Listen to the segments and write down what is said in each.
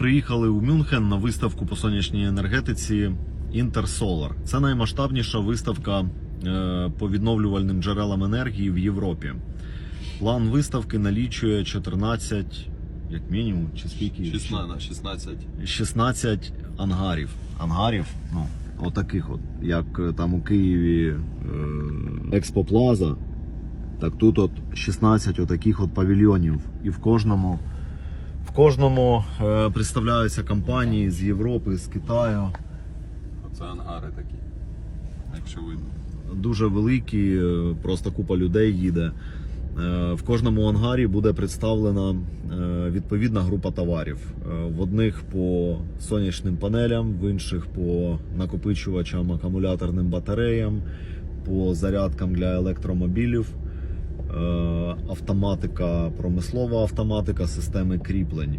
Приїхали у Мюнхен на виставку по сонячній енергетиці Intersolar. Це наймасштабніша виставка е, по відновлювальним джерелам енергії в Європі. План виставки налічує 14, як мінімум, чи скільки? 16, 16. 16 ангарів. Ангарів, ну, отаких от, як е, там у Києві е, Експоплаза, так тут от 16 отаких от павільйонів. І в кожному, в кожному е, представляються компанії з Європи, з Китаю. Оце ангари такі. Якщо видно. Дуже великі, е, просто купа людей їде. Е, В кожному ангарі буде представлена відповідна група товарів. В одних по сонячним панелям, в інших по накопичувачам, акумуляторним батареям, по зарядкам для електромобілів, автоматика, промислова автоматика, системи кріплень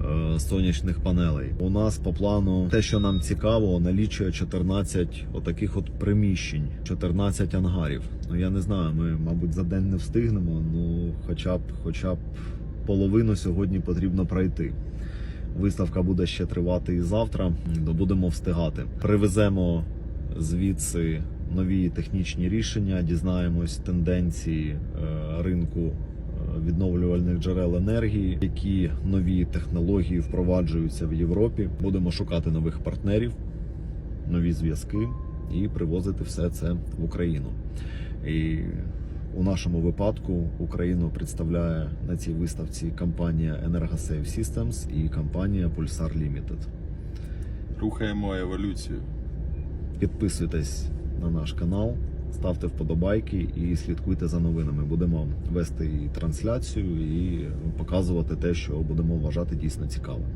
е, сонячних панелей. У нас по плану те, що нам цікаво, налічує 14 отаких от приміщень, 14 ангарів. Ну я не знаю, ми, мабуть, за день не встигнемо. Ну, хоча б, хоча б половину сьогодні потрібно пройти. Виставка буде ще тривати і завтра, то будемо встигати. Привеземо звідси нові технічні рішення, дізнаємось тенденції е, ринку е, відновлювальних джерел енергії, які нові технології впроваджуються в Європі. Будемо шукати нових партнерів, нові зв'язки і привозити все це в Україну. І у нашому випадку Україну представляє на цій виставці компанія Energosave Systems і компанія Pulsar Limited. Рухаємо еволюцію. Підписуйтесь на наш канал, ставте вподобайки і слідкуйте за новинами. Будемо вести і трансляцію і показувати те, що будемо вважати дійсно цікавим.